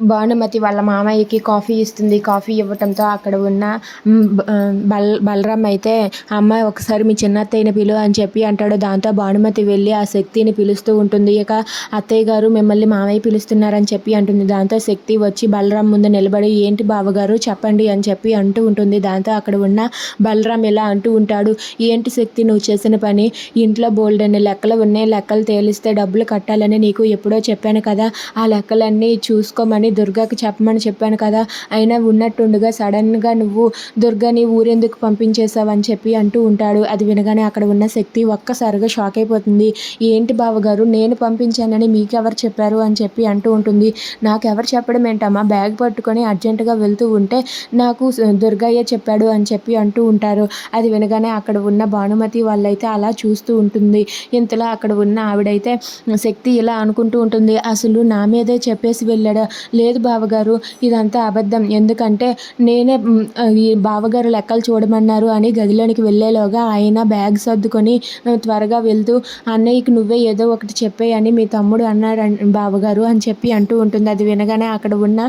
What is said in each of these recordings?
భానుమతి వాళ్ళ మామయ్యకి కాఫీ ఇస్తుంది కాఫీ ఇవ్వటంతో అక్కడ ఉన్న బల్ బలరాం అయితే అమ్మాయి ఒకసారి మీ చిన్న అత్తయ్యని పిలు అని చెప్పి అంటాడు. దాంతో భానుమతి వెళ్ళి ఆ శక్తిని పిలుస్తూ ఉంటుంది. ఇక అత్తయ్య గారు మిమ్మల్ని మామయ్య పిలుస్తున్నారని చెప్పి అంటుంది. దాంతో శక్తి వచ్చి బలరాం ముందు నిలబడి ఏంటి బావగారు చెప్పండి అని చెప్పి అంటూ ఉంటుంది. దాంతో అక్కడ ఉన్న బలరాం ఇలా అంటూ ఉంటాడు. ఏంటి శక్తి నువ్వు చేసిన పని? ఇంట్లో బోల్డ్ అనే లెక్కలు ఉన్నాయి. లెక్కలు తేలిస్తే డబ్బులు కట్టాలని నీకు ఎప్పుడో చెప్పాను కదా. ఆ లెక్కలన్నీ చూసుకోమని అని దుర్గాకి చెప్పమని చెప్పాను కదా అయినా ఉన్నట్టుండగా సడన్గా నువ్వు దుర్గని ఊరెందుకు పంపించేశావు అని చెప్పి అంటూ ఉంటాడు. అది వినగానే అక్కడ ఉన్న శక్తి ఒక్కసారిగా షాక్ అయిపోతుంది. ఏంటి బావగారు నేను పంపించానని మీకెవరు చెప్పారు అని చెప్పి అంటూ ఉంటుంది. నాకెవరు చెప్పడం ఏంటమ్మా? బ్యాగ్ పట్టుకొని అర్జెంటుగా వెళ్తూ ఉంటే నాకు దుర్గయ్య చెప్పాడు అని చెప్పి అంటూ ఉంటారు. అది వినగానే అక్కడ ఉన్న భానుమతి వాళ్ళైతే అలా చూస్తూ ఉంటుంది. ఇంతలో అక్కడ ఉన్న ఆవిడైతే శక్తి ఇలా అనుకుంటూ ఉంటుంది. అసలు నా మీదే చెప్పేసి వెళ్ళాడు? లేదు బావగారు ఇదంతా అబద్ధం. ఎందుకంటే నేనే ఈ బావగారు లెక్కలు చూడమన్నారు అని గదిలోనికి వెళ్ళేలోగా ఆయన బ్యాగ్ సర్దుకొని త్వరగా వెళ్తూ అన్నయ్యకి నువ్వే ఏదో ఒకటి చెప్పేయని మీ తమ్ముడు అన్నాడు బావగారు అని చెప్పి అంటూ ఉంటుంది. అది వినగానే అక్కడ ఉన్న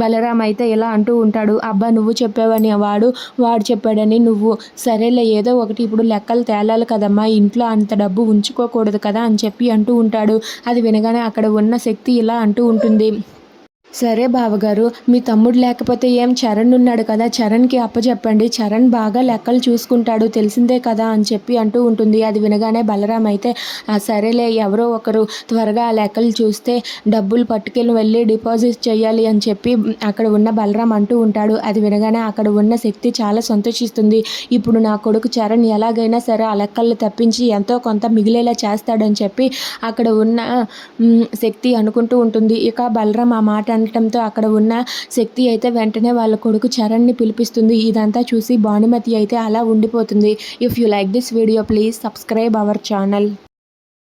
బలరాం అయితే ఇలా అంటూ ఉంటాడు అబ్బా నువ్వు చెప్పావని వాడు వాడు చెప్పాడని నువ్వు. సరేలే ఏదో ఒకటి ఇప్పుడు లెక్కలు తేలాలి కదమ్మా ఇంట్లో అంత డబ్బు ఉంచుకోకూడదు కదా అని చెప్పి అంటూ ఉంటాడు. అది వినగానే అక్కడ ఉన్న శక్తి ఇలా అంటూ ఉంటుంది. సరే బావగారు మీ తమ్ముడు లేకపోతే ఏం చరణ్ ఉన్నాడు కదా చరణ్కి అప్పచెప్పండి. చరణ్ బాగా లెక్కలు చూసుకుంటాడు తెలిసిందే కదా అని చెప్పి అంటూ ఉంటుంది. అది వినగానే బలరాం అయితే సరేలే ఎవరో ఒకరు త్వరగా ఆ లెక్కలు చూస్తే డబ్బులు పట్టుకెళ్ళి వెళ్ళి డిపాజిట్ చేయాలి అని చెప్పి అక్కడ ఉన్న బలరాం అంటూ ఉంటాడు. అది వినగానే అక్కడ ఉన్న శక్తి చాలా సంతోషిస్తుంది. ఇప్పుడు నా కొడుకు చరణ్ ఎలాగైనా సరే ఆ లెక్కలు తప్పించి ఎంతో కొంత మిగిలేలా చేస్తాడని చెప్పి అక్కడ ఉన్న శక్తి అనుకుంటూ ఉంటుంది. ఇక బలరాం ఆ మాట అనటంతో అక్కడ ఉన్న శక్తి అయితే వెంటనే వాళ్ళ కొడుకు చరణ్ని పిలిపిస్తుంది. ఇదంతా చూసి భానుమతి అయితే అలా ఉండిపోతుంది. If you like this video please subscribe our channel